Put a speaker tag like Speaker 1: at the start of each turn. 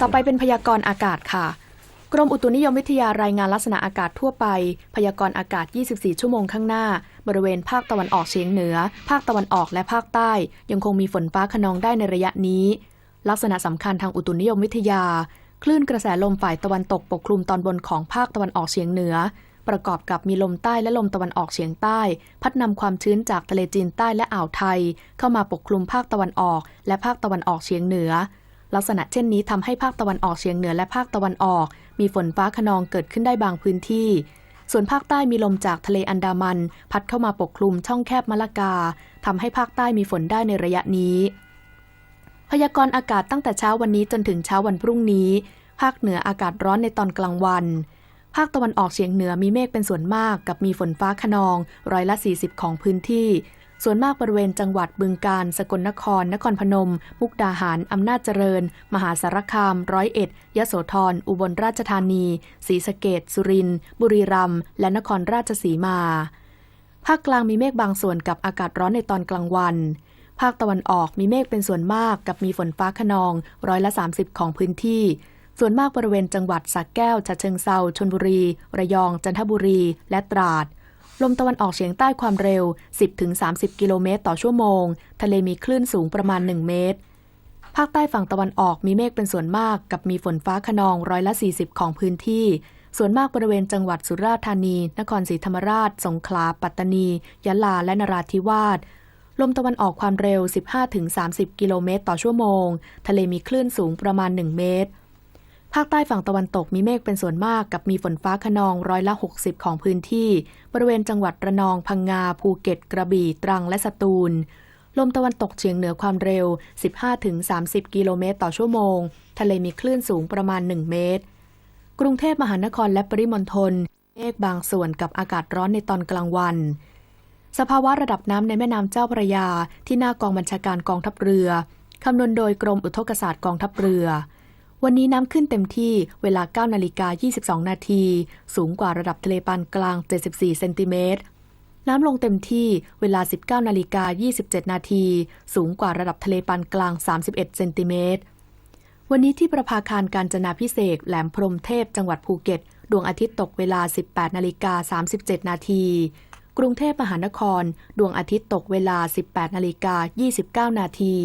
Speaker 1: ต่อไปเป็นพยากรณ์อากาศค่ะ กรมอุตุนิยมวิทยารายงานลักษณะอากาศทั่วไป พยากรณ์อากาศ 24 ชั่วโมงข้างหน้า บริเวณภาคตะวันออกเฉียงเหนือ ภาคตะวันออกและภาคใต้ ยังคงมีฝนฟ้าขนองได้ในระยะนี้ ลักษณะสำคัญทางอุตุนิยมวิทยา คลื่นกระแสลมฝ่ายตะวันตกปกคลุมตอนบนของภาคตะวันออกเฉียงเหนือ ประกอบกับมีลมใต้และลมตะวันออกเฉียงใต้ พัดนำความชื้นจากทะเลจีนใต้และอ่าวไทย เข้ามาปกคลุมภาคตะวันออก และภาคตะวันออกเฉียงเหนือ ลักษณะเช่นนี้ทำให้ภาคตะวันออกเฉียงเหนือและภาคตะวันออก มีฝนฟ้าขนองเกิดขึ้นได้บางพื้นที่ ส่วนภาคใต้มีลมจากทะเลอันดามัน พัดเข้ามาปกคลุมช่องแคบมะละกาทำให้ภาคใต้มีฝนได้ในระยะนี้ พยากรณ์อากาศตั้งแต่เช้าวันนี้จนถึงเช้าวันพรุ่งนี้ ภาคเหนืออากาศร้อนในตอนกลางวัน ภาคตะวันออกเฉียงเหนือมีเมฆเป็นส่วนมาก กับมีฝนฟ้าขนองร้อยละ 40 ของพื้นที่ ส่วนมากบริเวณจังหวัดบึงกาฬสกลนคร นครพนม มุกดาหาร อำนาจเจริญ มหาสารคาม ร้อยเอ็ด ยโสธร อุบลราชธานีศรีสะเกดสุรินทร์ บุรีรัมย์ และนครราชสีมา ภาคกลางมีเมฆบางส่วนกับอากาศร้อนในตอนกลางวัน ภาคตะวันออกมีเมฆเป็นส่วนมากกับมีฝนฟ้าขนองร้อยละ 30 ของพื้นที่ส่วนมากบริเวณจังหวัดสระแก้วฉะเชิงเซาชนบุรี ระยอง จันทบุรี และตราด ลมตะวันออกเฉียงใต้ความเร็ว 10-30 กิโลเมตรต่อชั่วโมง ทะเลมีคลื่นสูงประมาณ 1 เมตร ภาคใต้ฝั่งตะวันออกมีเมฆเป็นส่วนมาก กับมีฝนฟ้าขนองร้อยละ 40 ของพื้นที่ ส่วนมากบริเวณจังหวัดสุราษฎร์ธานี นครศรีธรรมราช สงขลา ปัตตานี ยะลา และนราธิวาส ลมตะวันออกความเร็ว 15-30 กิโลเมตรต่อชั่วโมง ทะเลมีคลื่นสูงประมาณ 1 เมตร ภาคใต้ฝั่งตะวันตกมีเมฆเป็นส่วนมากกับมีฝนฟ้าขนองร้อยละ 60 ของพื้นที่ บริเวณจังหวัดระนองพังงา ภูเก็ต กระบี่ ตรังและสตูล ลมตะวันตกเฉียงเหนือความเร็ว 15-30 กิโลเมตรต่อชั่วโมง ทะเลมีคลื่นสูงประมาณ 1 เมตร กรุงเทพมหานครและปริมณฑลเมฆบางส่วนกับอากาศร้อนในตอนกลางวัน สภาวะระดับน้ำในแม่น้ำเจ้าพระยาที่หน้ากองบัญชาการกองทัพเรือคำนวณโดยกรมอุทกศาสตร์กองทัพเรือ วันนี้น้ำขึ้นเต็มที่เวลา 9 นาฬิกา 22 นาที สูงกว่าระดับทะเลปานกลาง 74 เซนติเมตร น้ำลงเต็มที่เวลา 19 นาฬิกา 27 นาที สูงกว่าระดับทะเลปานกลาง 31 เซนติเมตร วันนี้ที่ประภาคารการจนาพิเศษแหลมพรมเทพจังหวัดภูเก็ต ดวงอาทิตย์ตกเวลา 18 นาฬิกา 37 นาทีกรุงเทพมหานคร ดวงอาทิตย์ตกเวลา 18 นาฬิกา 29 นาที